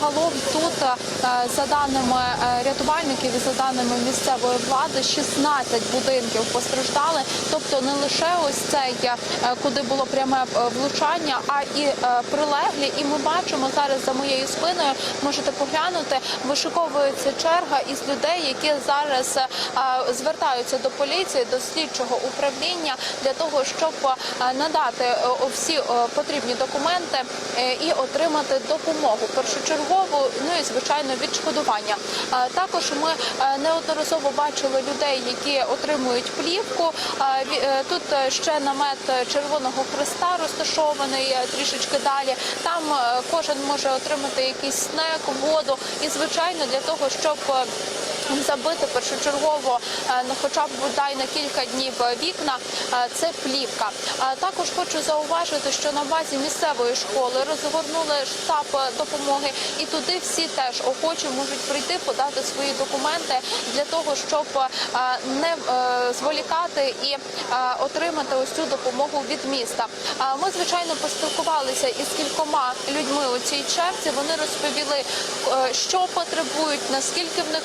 загалом тут, е, за даними е, рятувальників і за даними місцевої влади, 16 будинків постраждали. Тобто не лише ось цей, е, куди було пряме влучання, а і прилеглі. І ми бачимо зараз за моєю спиною. Можете поглянути, вишиковується черга із людей, які зараз звертаються до поліції, до слідчого управління для того, щоб надати всі потрібні документи і отримати допомогу першочергову, ну і звичайно відшкодування. Е, Також ми е, неодноразово бачили людей, які отримують плівку. Е, Тут ще намет Червоного Христа розташований трішечки далі. Там кожен може отримати якийсь снек, воду і звичайно для того, щоб забити першочергово е, хоча б бодай на кілька днів е, вікна. е, Це плівка. Також хочу зауважити, що на базі місцевої школи розгорнули штаб допомоги, і туди всі теж охочі можуть прийти, подати свої документи для того, щоб не зволікати і отримати ось цю допомогу від міста. Ми звичайно поспілкувалися із кількома людьми у цій черзі. Вони розповіли, що потребують, наскільки в них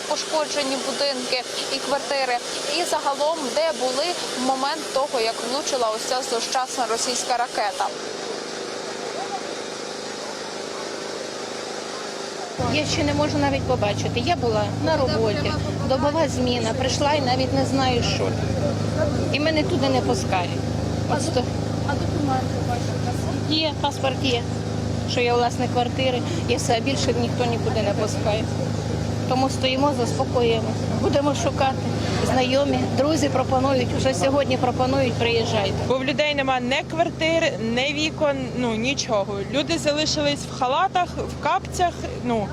пошкоджені будинки і квартири, і загалом де були в момент того, як влучила ось ця злощасна російська ракета. Я ще не можу навіть побачити. Я була на роботі, добова зміна, прийшла і навіть не знаю, що. І мене туди не пускають. А документи ваші Є, паспорт є, що я власник квартири, і все більше ніхто нікуди не пускає. Тому стоїмо, заспокоїмо. Будемо шукати. Знайомі, друзі пропонують, вже сьогодні пропонують, приїжджайте. Бо в людей нема ні квартир, ні вікон, ну нічого. Люди залишились в халатах, в капцях. Ну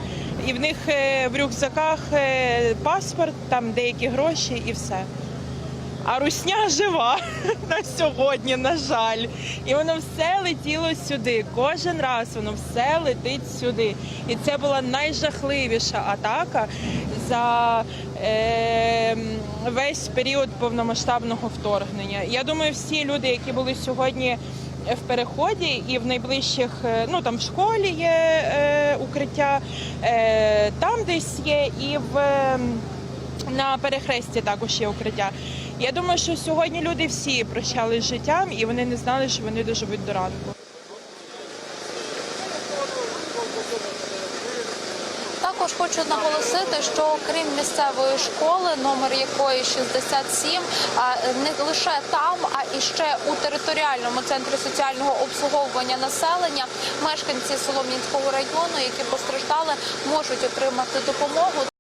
і в них е, в рюкзаках е, паспорт, там деякі гроші і все. А русня жива на сьогодні, на жаль. І воно все летіло сюди. Кожен раз воно все летить сюди. І це була найжахливіша атака за е, весь період повномасштабного вторгнення. Я думаю, всі люди, які були сьогодні в переході і в найближчих, е, ну там в школі є е, укриття, е, там десь є, і в. ем, на перехресті також є укриття. Я думаю, що сьогодні люди всі прощались з життям і вони не знали, що вони доживуть до ранку. Також хочу наголосити, що крім місцевої школи, номер якої 67, а, не лише там, а і ще у територіальному центрі соціального обслуговування населення мешканці Солом'янського району, які постраждали, можуть отримати допомогу.